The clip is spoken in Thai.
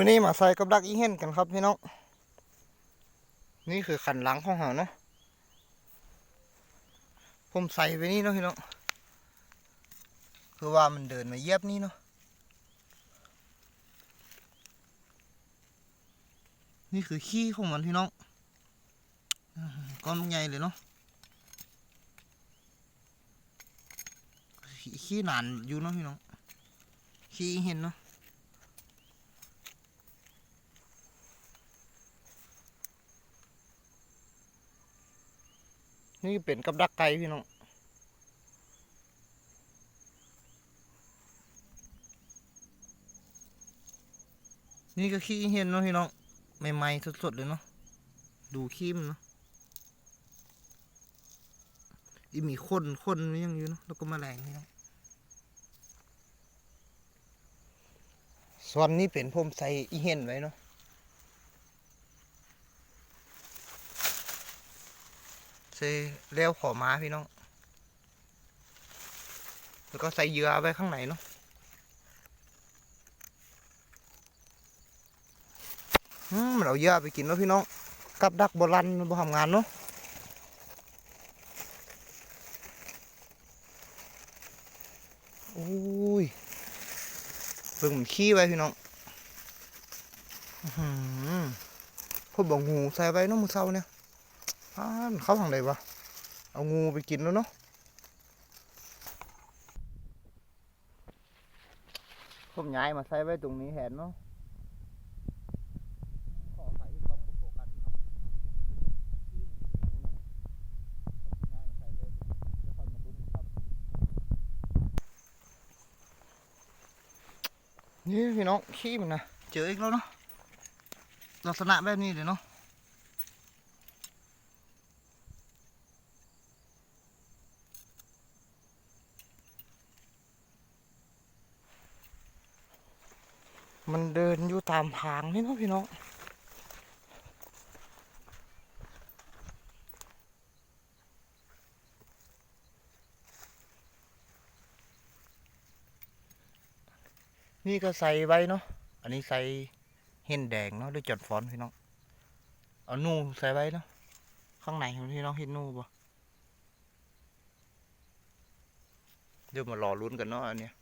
มื้อนี้มาใส่กับดักอีเห็นกันครับพี่น้อง นี่คือขันหลังของเราเนาะ ผมใส่ไปนี่เนาะพี่น้อง คือว่ามันเดินมาเยียบนี่เนาะ นี่คือขี้ของมันพี่น้องก้อนใหญ่เลยเนาะ ขี้ขี้หนานอยู่เนาะพี่น้อง ขี้เห็นเนาะ นี่เป็นกับดักไก่พี่น้องนี่ก็ขี้เห็นเนาะพี่น้องใหม่ๆสดๆเลยเนาะดูขี้มันเนาะอีมีคนคนมันยังอยู่เนาะแล้วก็แมลงพี่น้องส่วนนี้เป็นผมใส่อีเห็นไว้เนาะ ใส่เลี้ยวขอม้าพี่น้อง แล้วก็ใส่เหยื่อไว้ข้างในเนาะอืมมันเอาเหยื่อไปกินเนาะพี่น้อง กับดักโบราณมันบ่ทำงานเนาะโอ้ยเพิ่งขี้ไว้พี่น้องอื้อหือพวกบอกงูใส่ไว้เนาะมือเศร้าเนี่ย อ่านเขาทางใดวะ เอางูไปกินแล้วเนาะผมย้ายมาใส่ไว้ตรงนี้แทนเนาะขอใส่ที่กล้องบ่โฟกัสพี่น้องที่มันนี่เนาะผมย้ายมาใส่ไว้ตรงนี้เดี๋ยวค่อยมาลุ้นครับนี่พี่น้องขี้มันนะเจออีกแล้วเนาะลักษณะแบบนี้เลยเนาะ มันเดินอยู่ตามทางนี่เนาะพี่น้องนี่ก็ใส่ไว้เนาะ อันนี้ใส่เห็นแดงเนาะด้วยจดฟอนพี่น้อง เอานูใส่ไว้เนาะ ข้างในพี่น้องเห็นนูปะเดี๋ยวมารอลุ้นกันเนาะอันเนี้ย